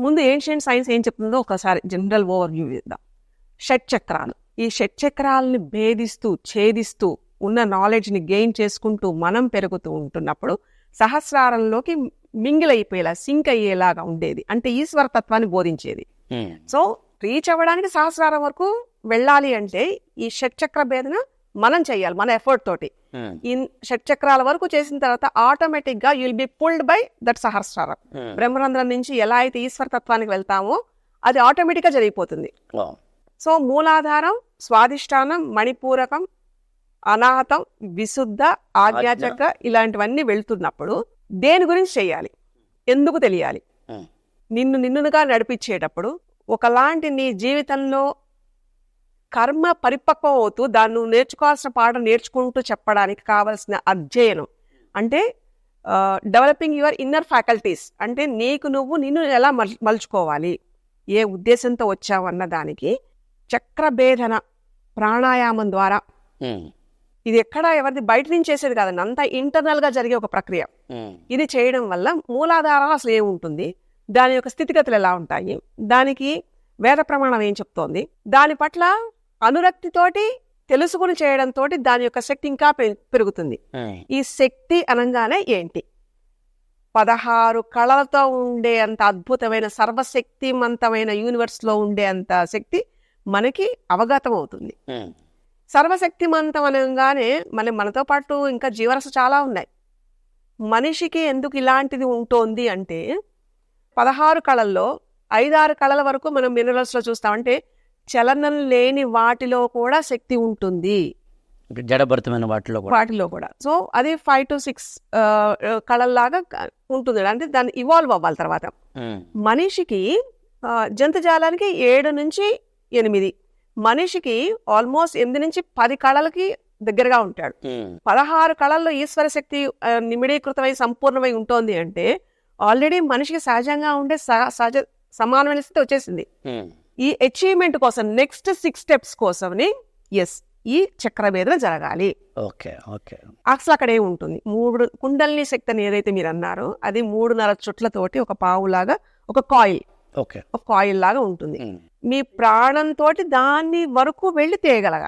ముందు ancient science ఏం చెప్తుందో ఒకసారి జనరల్ ఓవర్ వ్యూ ఇద్దాం షట్ చక్రాలు. ఈ షట్ చక్రాలని భేదిస్తూ ఛేదిస్తూ ఉన్న నాలెడ్జ్ని గెయిన్ చేసుకుంటూ మనం పెరుగుతూ ఉంటున్నప్పుడు సహస్రారంలోకి మింగిల్ అయిపోయేలా సింక్ అయ్యేలాగా ఉండేది. అంటే ఈశ్వరతత్వాన్ని బోధించేది. ఉమ్, సో రీచ్ అవ్వడానికి సహస్రారం వరకు వెళ్ళాలి అంటే ఈ షట్చక్ర భేదన మనం చేయాలి మన ఎఫర్ట్ తోటి. ఉమ్, ఈ షట్చక్రాల వరకు చేసిన తర్వాత ఆటోమేటిక్గా you'll be pulled by that సహస్రారం ఉమ్. బ్రహ్మరంధ్రం నుంచి ఎలా అయితే ఈశ్వరతత్వానికి వెళ్తామో అది ఆటోమేటిక్గా జరిగిపోతుంది సో మూలాధారం స్వాదిష్టానం మణిపూరకం అనాహతం విశుద్ధ ఆజ్ఞాచక్ర ఇలాంటివన్నీ వెళ్తున్నప్పుడు దేని గురించి చేయాలి? ఎందుకు తెలియాలి? నిన్ను నిన్నుగా నడిపించేటప్పుడు ఒకలాంటి నీ జీవితంలో కర్మ పరిపక్వం అవుతూ దాన్ని నువ్వు నేర్చుకోవాల్సిన పాఠం నేర్చుకుంటూ చెప్పడానికి కావలసిన అధ్యయనం. అంటే డెవలపింగ్ యువర్ ఇన్నర్ ఫ్యాకల్టీస్ అంటే నీకు నువ్వు నిన్ను ఎలా మల్ మలుచుకోవాలి? ఏ ఉద్దేశంతో వచ్చావు అన్న దానికి చక్రభేదన ప్రాణాయామం ద్వారా. ఇది ఎక్కడ ఎవరిది బయట నుంచి చేసేది కాదండి అంతా ఇంటర్నల్గా జరిగే ఒక ప్రక్రియ. ఇది చేయడం వల్ల మూలాధారం అసలు ఏముంటుంది? దాని యొక్క స్థితిగతులు ఎలా ఉంటాయి? దానికి వేద ప్రమాణం ఏం చెప్తోంది? దాని పట్ల అనురక్తితోటి తెలుసుకుని చేయడంతో దాని యొక్క శక్తి ఇంకా పెరుగుతుంది. ఈ శక్తి అనగానే ఏంటి? పదహారు కళలతో ఉండే అంత అద్భుతమైన సర్వశక్తిమంతమైన యూనివర్స్లో ఉండే అంత శక్తి మనకి అవగతం అవుతుంది సర్వశక్తిమంతం అనగానే మళ్ళీ మనతో పాటు ఇంకా జీవరస చాలా ఉన్నాయి. మనిషికి ఎందుకు ఇలాంటిది ఉంటుంది అంటే పదహారు కళల్లో ఐదారు కళల వరకు మనం మినరల్స్లో చూస్తాం అంటే చలనం లేని వాటిలో కూడా శక్తి ఉంటుంది. జడభరితమైన వాటిలో కూడా. వాటిలో కూడా. సో అది ఫైవ్ టు సిక్స్ కళల్లాగా ఉంటుంది అంటే దాన్ని ఇవాల్వ్ అవ్వాలి తర్వాత. మనిషికి జంతుజాలానికి ఏడు నుంచి ఎనిమిది. మనిషికి ఆల్మోస్ట్ ఎనిమిది నుంచి పది కళలకి దగ్గరగా ఉంటాడు. పదహారు కళల్లో ఈశ్వర శక్తి నిమిడీకృతమై సంపూర్ణమై ఉంటుంది అంటే ఆల్రెడీ మనిషికి సహజంగా ఉండే సహ- సహజ సమానమైన స్థితి వచ్చేసింది. ఈ అచీవ్మెంట్ కోసం నెక్స్ట్ సిక్స్ స్టెప్స్ కోసమని ఎస్ ఈ చక్రభేదన జరగాలి. Okay okay. అసలు అక్కడ ఏముంటుంది? మూడు కుండలిని శక్తి అని ఏదైతే మీరు అన్నారో అది మూడున్నర చుట్లతోటి ఒక పావులాగా ఒక కాయిల్ ఓకే. ఒక కాయిల్ లాగా ఉంటుంది. మీ ప్రాణంతో దాన్ని వరకు వెళ్ళి తేయగలగాలి.